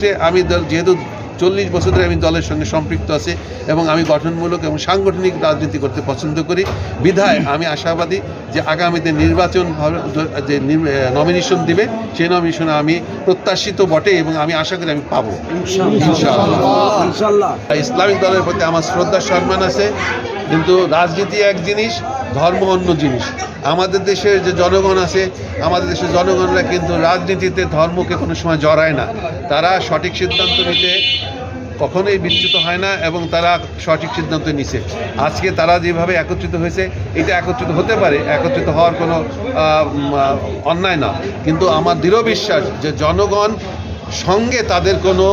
যে আমি দল- যেহেতু চল্লিশ বছর ধরে আমি দলের সঙ্গে সম্পৃক্ত আছি এবং আমি গঠনমূলক এবং সাংগঠনিক রাজনীতি করতে পছন্দ করি বিধায় আমি আশাবাদী যে আগামীতে নির্বাচন ভাবে- যে নমিনেশন দিবে সেই নমিনেশনে আমি প্রত্যাশিত বটে এবং আমি আশা করি আমি পাবো। ইসলামিক দলের প্রতি আমার শ্রদ্ধা সম্মান আছে কিন্তু রাজনীতি এক জিনিস ধর্ম অন্য জিনিস। আমাদের দেশের যে জনগণ আছে, আমাদের দেশের জনগণরা কিন্তু রাজনীতিতে ধর্মকে কোনো সময় জড়ায় না। তারা সঠিক সিদ্ধান্ত নিতে কখনোই বিচ্যুত হয় না এবং তারা সঠিক সিদ্ধান্ত নিছে। আজকে তারা যেভাবে একত্রিত হয়েছে, এটা একত্রিত হতে পারে, একত্রিত হওয়ার কোনো অন্যায় না। কিন্তু আমার দৃঢ় বিশ্বাস যে জনগণ সঙ্গে তাদের কোনো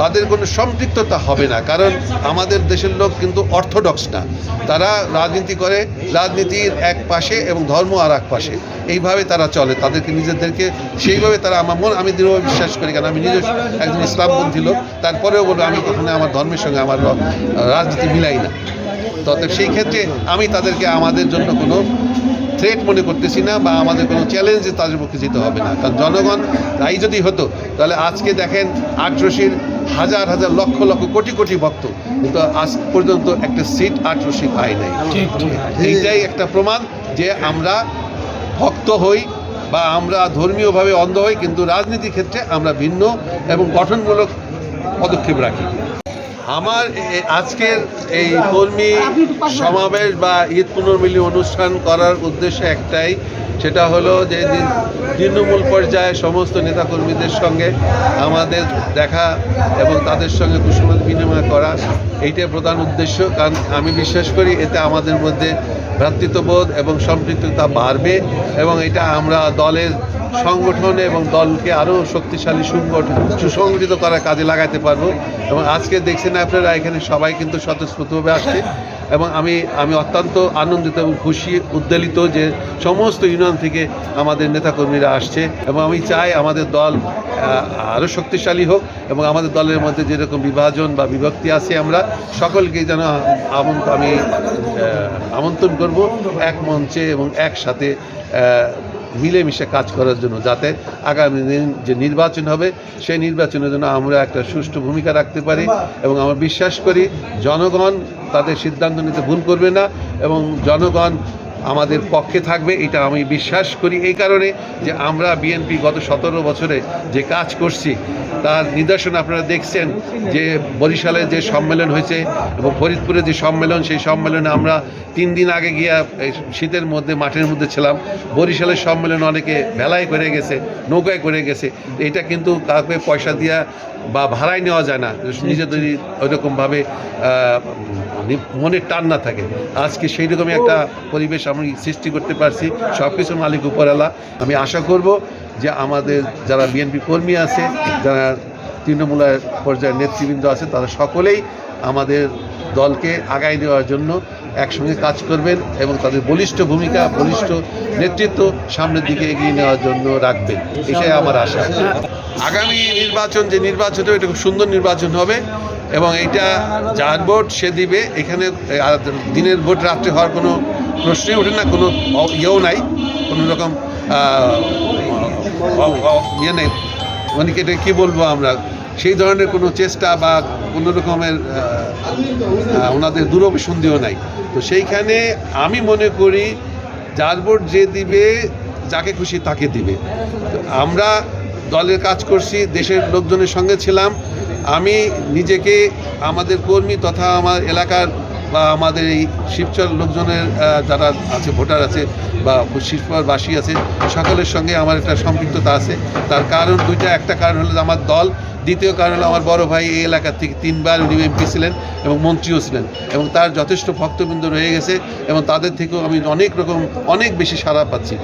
তাদের কোনো সম্পৃক্ততা হবে না, কারণ আমাদের দেশের লোক কিন্তু অর্থোডক্স না। তারা রাজনীতি করে, রাজনীতির এক পাশে এবং ধর্ম আর এক পাশে। এইভাবে তারা চলে, তাদেরকে নিজেদেরকে, সেইভাবে তারা আমার মন, আমি দৃঢ় বিশ্বাস করি, কারণ আমি নিজে একজন ইসলামপন্থী লোক, তারপরেও বলব আমি কখনো আমার ধর্মের সঙ্গে আমার রাজনীতি মিলাই না। তবে সেই ক্ষেত্রে আমি তাদেরকে আমাদের জন্য কোনো থ্রেট মনে করতেছি না বা আমাদের কোনো চ্যালেঞ্জে তাদের পক্ষে যেতে হবে না। কারণ জনগণ, তাই যদি হতো, তাহলে আজকে দেখেন আটরশির হাজার হাজার লক্ষ লক্ষ কোটি কোটি ভক্ত। কিন্তু আজ পর্যন্ত একটা সিট আটরশি পাই নাই। এইটাই একটা প্রমাণ যে আমরা ভক্ত হই বা আমরা ধর্মীয়ভাবে অন্ধ হই কিন্তু রাজনীতির ক্ষেত্রে আমরা ভিন্ন এবং গঠনমূলক পদক্ষেপ রাখি। আমার আজকের এই কর্মী সমাবেশ বা ঈদ পুনর্মিলি অনুষ্ঠান করার উদ্দেশ্য একটাই, সেটা হলো যে তৃণমূল পর্যায়ে সমস্ত নেতাকর্মীদের সঙ্গে আমাদের দেখা এবং তাদের সঙ্গে কুশল বিনিময় করা, এইটাই প্রধান উদ্দেশ্য। কারণ আমি বিশ্বাস করি এতে আমাদের মধ্যে ভ্রাতৃত্ববোধ এবং সম্পৃক্ততা বাড়বে এবং এটা আমরা দলের সংগঠন এবং দলকে আরও শক্তিশালী সুগঠন সুসংগঠিত করার কাজে লাগাতে পারব। এবং আজকে দেখছেন আপনারা, এখানে সবাই কিন্তু স্বতঃস্ফূর্তভাবে আসছে। এবং আমি আমি অত্যন্ত আনন্দিত এবং খুশি, উদ্বেলিত যে সমস্ত ইউনিয়ন থেকে আমাদের নেতাকর্মীরা আসছে। এবং আমি চাই আমাদের দল আরও শক্তিশালী হোক এবং আমাদের দলের মধ্যে যেরকম বিভাজন বা বিভক্তি আছে আমরা, সকলকে যেন আমি আমন্ত্রণ করব, এক মঞ্চে এবং একসাথে মিলেমিশে কাজ করার জন্য যাতে আগামী দিন যে নির্বাচন হবে, সেই নির্বাচনের জন্য আমরা একটা সুষ্ঠু ভূমিকা রাখতে পারি এবং আমরা বিশ্বাস করি জনগণ তাদের সিদ্ধান্ত নিতে ভুল করবে না এবং জনগণ আমাদের পক্ষে থাকবে, এটা আমি বিশ্বাস করি। এই কারণে যে আমরা বিএনপি গত সতেরো বছরে যে কাজ করছি, তার নিদর্শন আপনারা দেখছেন যে বরিশালে যে সম্মেলন হয়েছে এবং ফরিদপুরে যে সম্মেলন, সেই সম্মেলনে আমরা তিন দিন আগে গিয়া শীতের মধ্যে, মাঠের মধ্যে ছিলাম। বরিশালের সম্মেলন অনেকে ভেলায় করে গেছে, নৌকায় করে গেছে। এটা কিন্তু কাউকে পয়সা দিয়া বা ভাড়ায় নেওয়া যায় না নিজেদের ওইরকমভাবে আহ, নি- মনের টান না থাকে। আজকে সেই রকমই একটা পরিবেশ আমি সৃষ্টি করতে পারছি সব কিছু মালিক উপরালা আমি আশা করব যে আমাদের যারা বিএনপি কর্মী আছে যারা তৃণমূলের পর্যায়ের নেতৃবৃন্দ আছে তারা সকলেই আমাদের দলকে আগায় নেওয়ার জন্য একসঙ্গে কাজ করবেন এবং তাদের বলিষ্ঠ ভূমিকা, বলিষ্ঠ নেতৃত্ব সামনের দিকে এগিয়ে নেওয়ার জন্য রাখবেন। এটাই আমার আশা। আগামী নির্বাচন, যে নির্বাচন হবে, এটা খুব সুন্দর নির্বাচন হবে এবং এটা যার ভোট সে দিবে। এখানে দিনের ভোট রাত্রে হওয়ার কোনো প্রশ্নই ওঠে না, কোনো ইয়েও নাই, কোনো রকম ইয়ে নেই। মানে এটা কী বলব আমরা? সেই ধরনের কোনো চেষ্টা বা কোনো রকমের ওনাদের দূরভিসন্ধিও নাই। তো সেইখানে আমি মনে করি, যার ভোট যে দিবে, যাকে খুশি তাকে দিবে। আমরা দলের কাজ করছি, দেশের লোকজনের সঙ্গে ছিলাম। আমি নিজেকে, আমাদের কর্মী তথা আমার এলাকার বা আমাদের এই শিবচর লোকজনের যারা আছে, ভোটার আছে বা শিবচরবাসী আছে, সকলের সঙ্গে আমার একটা সম্পৃক্ততা আছে। তার কারণ দুইটা, একটা কারণ হলো আমার দল দ্বিতীয় কারণ হলো আমার বড় ভাই এই এলাকার থেকে তিনবার উনি এমপি ছিলেন এবং মন্ত্রীও ছিলেন এবং তার যথেষ্ট ভক্তবৃন্দ রয়ে গেছে এবং তাদের থেকেও আমি অনেক রকম, অনেক বেশি সাড়া পাচ্ছি।